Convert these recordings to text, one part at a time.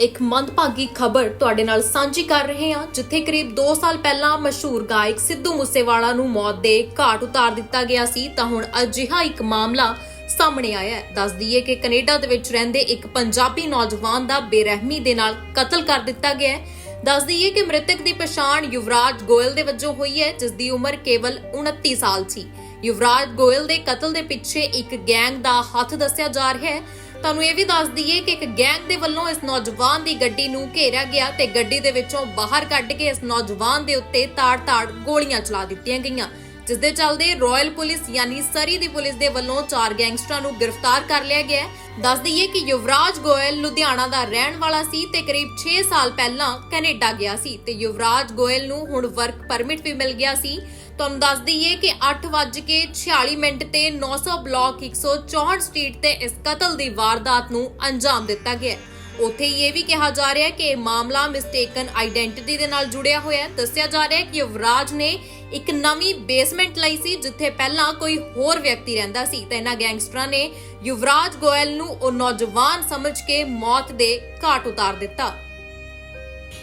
ਇੱਕ ਮੰਦਭਾਗੀ ਖਬਰ ਤੁਹਾਡੇ ਨਾਲ ਸਾਂਝੀ ਕਰ ਰਹੇ ਹਾਂ, ਜਿੱਥੇ ਕਰੀਬ 2 ਸਾਲ ਪਹਿਲਾਂ ਮਸ਼ਹੂਰ ਗਾਇਕ ਸਿੱਧੂ ਮੂਸੇਵਾਲਾ ਨੂੰ ਮੌਤ ਦੇ ਘਾਟ ਉਤਾਰ ਦਿੱਤਾ ਗਿਆ ਸੀ, ਤਾਂ ਹੁਣ ਅਜਿਹਾ ਇੱਕ ਮਾਮਲਾ ਸਾਹਮਣੇ ਆਇਆ ਹੈ। ਦੱਸ ਦਈਏ ਕਿ ਕੈਨੇਡਾ ਦੇ ਵਿੱਚ ਰਹਿੰਦੇ ਇੱਕ ਪੰਜਾਬੀ ਨੌਜਵਾਨ ਦਾ ਬੇਰਹਿਮੀ ਦੇ ਨਾਲ ਕਤਲ ਕਰ ਦਿੱਤਾ ਗਿਆ ਹੈ। ਦੱਸ ਦਈਏ ਕਿ ਮ੍ਰਿਤਕ ਦੀ ਪਛਾਣ ਯੁਵਰਾਜ ਗੋਇਲ ਦੇ ਵਜੋਂ ਹੋਈ ਹੈ, ਜਿਸ ਦੀ ਉਮਰ ਕੇਵਲ 29 ਸਾਲ ਸੀ। ਯੁਵਰਾਜ ਗੋਇਲ ਦੇ ਕਤਲ ਦੇ ਪਿੱਛੇ ਇੱਕ ਗੈਂਗ ਦਾ ਹੱਥ ਦੱਸਿਆ ਜਾ ਰਿਹਾ ਹੈ ਤੁਹਾਨੂੰ ਇਹ ਵੀ ਦੱਸ ਦਈਏ ਕਿ ਇੱਕ ਗੈਂਗ ਦੇ ਵੱਲੋਂ ਇਸ ਨੌਜਵਾਨ ਦੀ ਗੱਡੀ ਨੂੰ ਘੇਰਿਆ ਗਿਆ ਤੇ ਗੱਡੀ ਦੇ ਵਿੱਚੋਂ ਬਾਹਰ ਕੱਢ ਕੇ ਇਸ ਨੌਜਵਾਨ ਦੇ ਉੱਤੇ ਤਾੜ-ਤਾੜ ਗੋਲੀਆਂ ਚਲਾ ਦਿੱਤੀਆਂ ਗਈਆਂ। ਜਿਸ ਦੇ ਚੱਲਦੇ ਰਾਇਲ ਪੁਲਿਸ ਯਾਨੀ ਸਰੀ ਦੀ ਪੁਲਿਸ ਦੇ ਵੱਲੋਂ ਚਾਰ ਗੈਂਗਸਟਰਾਂ ਨੂੰ ਗ੍ਰਿਫਤਾਰ ਕਰ ਲਿਆ ਗਿਆ ਹੈ। ਦੱਸ ਦਈਏ ਕਿ ਯੁਵਰਾਜ ਗੋਇਲ ਲੁਧਿਆਣਾ ਦਾ ਰਹਿਣ ਵਾਲਾ ਸੀ ਤੇ ਕਰੀਬ 6 ਸਾਲ ਪਹਿਲਾਂ ਕੈਨੇਡਾ ਗਿਆ ਸੀ ਤੇ ਯੁਵਰਾਜ ਗੋਇਲ ਨੂੰ ਹੁਣ ਵਰਕ ਪਰਮਿਟ ਵੀ ਮਿਲ ਗਿਆ ਸੀ। ਤੁਹਾਨੂੰ ਦੱਸ ਦਈਏ ਕਿ 8:46 ਮਿੰਟ ਤੇ 900 ਬਲਾਕ 164 ਸਟਰੀਟ ਤੇ ਇਸ ਕਤਲ ਦੀ ਵਾਰਦਾਤ ਨੂੰ ਅੰਜਾਮ ਦਿੱਤਾ ਗਿਆ ਉੱਥੇ ਇਹ ਵੀ ਕਿਹਾ ਜਾ ਰਿਹਾ ਹੈ ਕਿ ਇਹ ਮਾਮਲਾ ਮਿਸਟੇਕਨ ਆਇਡੈਂਟੀਟੀ ਦੇ ਨਾਲ ਜੁੜਿਆ ਹੋਇਆ ਹੈ। ਦੱਸਿਆ ਜਾ ਰਿਹਾ ਹੈ ਕਿ ਯੁਵਰਾਜ ਨੇ ਇੱਕ ਨਵੀਂ ਬੇਸਮੈਂਟ ਲਈ ਸੀ, ਜਿੱਥੇ ਪਹਿਲਾਂ ਕੋਈ ਹੋਰ ਵਿਅਕਤੀ ਰਹਿੰਦਾ ਸੀ। ਤਾਂ ਇਹਨਾਂ ਗੈਂਗਸਟਰਾਂ ਨੇ ਯੁਵਰਾਜ ਗੋਇਲ ਨੂੰ ਉਹ ਨੌਜਵਾਨ ਸਮਝ ਕੇ ਮੌਤ ਦੇ ਘਾਟ ਉਤਾਰ ਦਿੱਤਾ।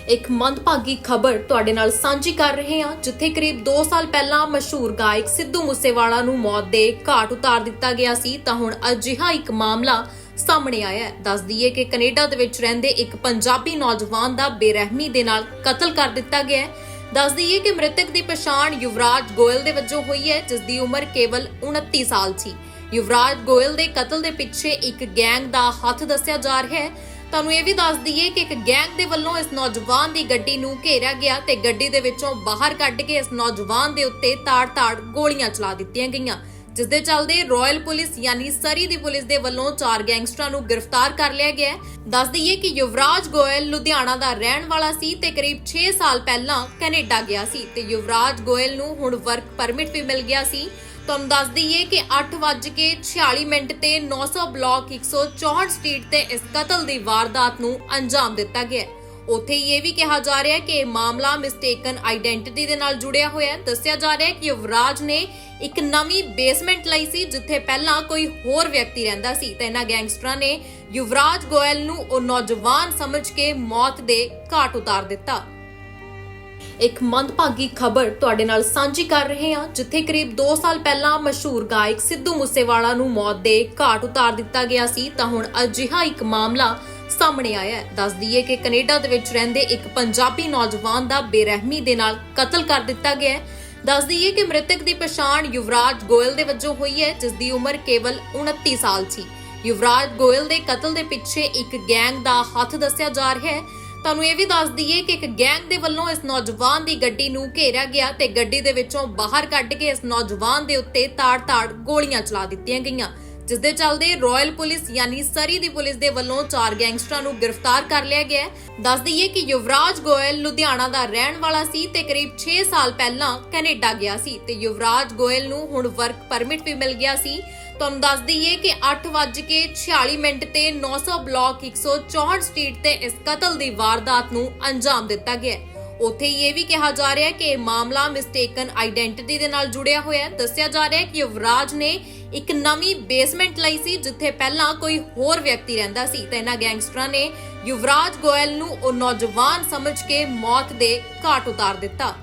ਇੱਕ ਮੰਦਭਾਗੀ ਖਬਰ ਤੁਹਾਡੇ ਨਾਲ ਸਾਂਝੀ ਕਰ ਰਹੇ ਹਾਂ, ਜਿੱਥੇ ਕਰੀਬ 2 ਸਾਲ ਪਹਿਲਾਂ ਮਸ਼ਹੂਰ ਗਾਇਕ ਸਿੱਧੂ ਮੂਸੇਵਾਲਾ ਨੂੰ ਮੌਤ ਦੇ ਘਾਟ ਉਤਾਰ ਦਿੱਤਾ ਗਿਆ ਸੀ। ਤਾਂ ਹੁਣ ਅਜਿਹਾ ਇੱਕ ਮਾਮਲਾ ਸਾਹਮਣੇ ਆਇਆ ਹੈ। ਦੱਸ ਦਈਏ ਕਿ ਕੈਨੇਡਾ ਦੇ ਵਿੱਚ ਰਹਿੰਦੇ ਇੱਕ ਪੰਜਾਬੀ ਨੌਜਵਾਨ ਦਾ ਬੇਰਹਿਮੀ ਦੇ ਨਾਲ ਕਤਲ ਕਰ ਦਿੱਤਾ ਗਿਆ ਹੈ। ਦੱਸ ਦਈਏ ਕਿ ਮ੍ਰਿਤਕ ਦੀ ਪਛਾਣ ਯੁਵਰਾਜ ਗੋਇਲ ਦੇ ਵਜੋਂ ਹੋਈ ਹੈ, ਜਿਸ ਦੀ ਉਮਰ ਕੇਵਲ 29 ਸਾਲ ਸੀ। ਯੁਵਰਾਜ ਗੋਇਲ ਦੇ ਕਤਲ ਦੇ ਪਿੱਛੇ ਇੱਕ ਗੈਂਗ ਦਾ ਹੱਥ ਦੱਸਿਆ ਜਾ ਰਿਹਾ ਹੈ। ਤੁਹਾਨੂੰ ਇਹ ਵੀ ਦੱਸ ਦਈਏ ਕਿ ਇੱਕ ਗੈਂਗ ਦੇ ਵੱਲੋਂ ਇਸ ਨੌਜਵਾਨ ਦੀ ਗੱਡੀ ਨੂੰ ਘੇਰਿਆ ਗਿਆ ਤੇ ਗੱਡੀ ਦੇ ਵਿੱਚੋਂ ਬਾਹਰ ਕੱਢ ਕੇ ਇਸ ਨੌਜਵਾਨ ਦੇ ਉੱਤੇ ਤਾੜ-ਤਾੜ ਗੋਲੀਆਂ ਚਲਾ ਦਿੱਤੀਆਂ ਗਈਆਂ। ਜਿਸ ਦੇ ਚੱਲਦੇ ਰਾਇਲ ਪੁਲਿਸ ਯਾਨੀ ਸਰੀ ਦੀ ਪੁਲਿਸ ਦੇ ਵੱਲੋਂ ਚਾਰ ਗੈਂਗਸਟਰਾਂ ਨੂੰ ਗ੍ਰਿਫਤਾਰ ਕਰ ਲਿਆ ਗਿਆ ਹੈ। ਦੱਸ ਦਈਏ ਕਿ ਯੁਵਰਾਜ ਗੋਇਲ ਲੁਧਿਆਣਾ ਦਾ ਰਹਿਣ ਵਾਲਾ ਸੀ ਤੇ ਕਰੀਬ 6 ਸਾਲ ਪਹਿਲਾਂ ਕੈਨੇਡਾ ਗਿਆ ਸੀ ਤੇ ਯੁਵਰਾਜ ਗੋਇਲ ਨੂੰ ਹੁਣ ਵਰਕ ਪਰਮਿਟ ਵੀ ਮਿਲ ਗਿਆ ਸੀ। ਤੁਹਾਨੂੰ ਦੱਸ ਦਈਏ ਕਿ 8:46 ਮਿੰਟ ਤੇ 900 ਬਲਾਕ 164 ਸਟਰੀਟ ਤੇ ਇਸ ਕਤਲ ਦੀ ਵਾਰਦਾਤ ਨੂੰ ਅੰਜਾਮ ਦਿੱਤਾ ਗਿਆ ਉੱਥੇ ਇਹ ਵੀ ਕਿਹਾ ਜਾ ਰਿਹਾ ਹੈ ਕਿ ਇਹ ਮਾਮਲਾ ਮਿਸਟੇਕਨ ਆਇਡੈਂਟੀਟੀ ਦੇ ਨਾਲ ਜੁੜਿਆ ਹੋਇਆ ਹੈ। ਦੱਸਿਆ ਜਾ ਰਿਹਾ ਹੈ ਕਿ ਯੁਵਰਾਜ ਨੇ ਇੱਕ ਨਵੀਂ ਬੇਸਮੈਂਟ ਲਈ ਸੀ, ਜਿੱਥੇ ਪਹਿਲਾਂ ਕੋਈ ਹੋਰ ਵਿਅਕਤੀ ਰਹਿੰਦਾ ਸੀ। ਤਾਂ ਇਹਨਾਂ ਗੈਂਗਸਟਰਾਂ ਨੇ ਯੁਵਰਾਜ ਗੋਇਲ ਨੂੰ ਉਹ ਨੌਜਵਾਨ ਸਮਝ ਕੇ ਮੌਤ ਦੇ ਘਾਟ ਉਤਾਰ ਦਿੱਤਾ। ਇੱਕ ਮੰਦਭਾਗੀ ਖਬਰ ਤੁਹਾਡੇ ਨਾਲ ਸਾਂਝੀ ਕਰ ਰਹੇ ਹਾਂ, ਜਿੱਥੇ ਕਰੀਬ 2 ਸਾਲ ਪਹਿਲਾਂ ਮਸ਼ਹੂਰ ਗਾਇਕ ਸਿੱਧੂ ਮੂਸੇਵਾਲਾ ਨੂੰ ਮੌਤ ਦੇ ਘਾਟ ਉਤਾਰ ਦਿੱਤਾ ਗਿਆ ਸੀ। ਤਾਂ ਹੁਣ ਅਜਿਹਾ ਇੱਕ ਮਾਮਲਾ ਸਾਹਮਣੇ ਆਇਆ ਹੈ। ਦੱਸ ਦਈਏ ਕਿ ਕੈਨੇਡਾ ਦੇ ਵਿੱਚ ਰਹਿੰਦੇ ਇੱਕ ਪੰਜਾਬੀ ਨੌਜਵਾਨ ਦਾ ਬੇਰਹਿਮੀ ਦੇ ਨਾਲ ਕਤਲ ਕਰ ਦਿੱਤਾ ਗਿਆ ਹੈ। ਦੱਸ ਦਈਏ ਕਿ ਮ੍ਰਿਤਕ ਦੀ ਪਛਾਣ ਯੁਵਰਾਜ ਗੋਇਲ ਦੇ ਵਜੋਂ ਹੋਈ ਹੈ, ਜਿਸ ਦੀ ਉਮਰ ਕੇਵਲ 29 ਸਾਲ ਸੀ। ਯੁਵਰਾਜ ਗੋਇਲ ਦੇ ਕਤਲ ਦੇ ਪਿੱਛੇ ਇੱਕ ਗੈਂਗ ਦਾ ਹੱਥ ਦੱਸਿਆ ਜਾ ਰਿਹਾ ਹੈ। ਤੁਹਾਨੂੰ ਇਹ ਵੀ ਦੱਸ ਦਈਏ ਕਿ ਇੱਕ ਗੈਂਗ ਦੇ ਵੱਲੋਂ ਇਸ ਨੌਜਵਾਨ ਦੀ ਗੱਡੀ ਨੂੰ ਘੇਰਿਆ ਗਿਆ ਤੇ ਗੱਡੀ ਦੇ ਵਿੱਚੋਂ ਬਾਹਰ ਕੱਢ ਕੇ ਇਸ ਨੌਜਵਾਨ ਦੇ ਉੱਤੇ ਤਾੜ-ਤਾੜ ਗੋਲੀਆਂ ਚਲਾ ਦਿੱਤੀਆਂ ਗਈਆਂ। ਜਿਸ ਦੇ ਚੱਲਦੇ ਰਾਇਲ ਪੁਲਿਸ ਯਾਨੀ ਸਰੀ ਦੀ ਪੁਲਿਸ ਦੇ ਵੱਲੋਂ ਚਾਰ ਗੈਂਗਸਟਰਾਂ ਨੂੰ ਗ੍ਰਿਫਤਾਰ ਕਰ ਲਿਆ ਗਿਆ ਹੈ। ਦੱਸ ਦਈਏ ਕਿ ਯੁਵਰਾਜ ਗੋਇਲ ਲੁਧਿਆਣਾ ਦਾ ਰਹਿਣ ਵਾਲਾ ਸੀ ਤੇ ਕਰੀਬ 6 ਸਾਲ ਪਹਿਲਾਂ ਕੈਨੇਡਾ ਗਿਆ ਸੀ ਤੇ ਯੁਵਰਾਜ ਗੋਇਲ ਨੂੰ ਹੁਣ ਵਰਕ ਪਰਮਿਟ ਵੀ ਮਿਲ ਗਿਆ ਸੀ। ਤੁਹਾਨੂੰ ਦੱਸ ਦਈਏ ਕਿ 8:46 ਮਿੰਟ ਤੇ 900 ਬਲਾਕ 164 ਸਟਰੀਟ ਤੇ ਇਸ ਕਤਲ ਦੀ ਵਾਰਦਾਤ ਨੂੰ ਅੰਜਾਮ ਦਿੱਤਾ ਗਿਆ ਹੈ। ਉੱਥੇ ਇਹ ਵੀ ਕਿਹਾ ਜਾ ਰਿਹਾ ਹੈ ਕਿ ਇਹ ਮਾਮਲਾ ਮਿਸਟੇਕਨ ਆਇਡੈਂਟੀਟੀ ਦੇ ਨਾਲ ਜੁੜਿਆ ਹੋਇਆ ਹੈ। ਦੱਸਿਆ ਜਾ ਰਿਹਾ ਹੈ ਕਿ ਯੁਵਰਾਜ ਨੇ ਇੱਕ ਨਵੀਂ ਬੇਸਮੈਂਟ ਲਈ ਸੀ, ਜਿੱਥੇ ਪਹਿਲਾਂ ਕੋਈ ਹੋਰ ਵਿਅਕਤੀ ਰਹਿੰਦਾ ਸੀ। ਤਾਂ ਇਹਨਾਂ ਗੈਂਗਸਟਰਾਂ ਨੇ ਯੁਵਰਾਜ ਗੋਇਲ ਨੂੰ ਉਹ ਨੌਜਵਾਨ ਸਮਝ ਕੇ ਮੌਤ ਦੇ ਘਾਟ ਉਤਾਰ ਦਿੱਤਾ।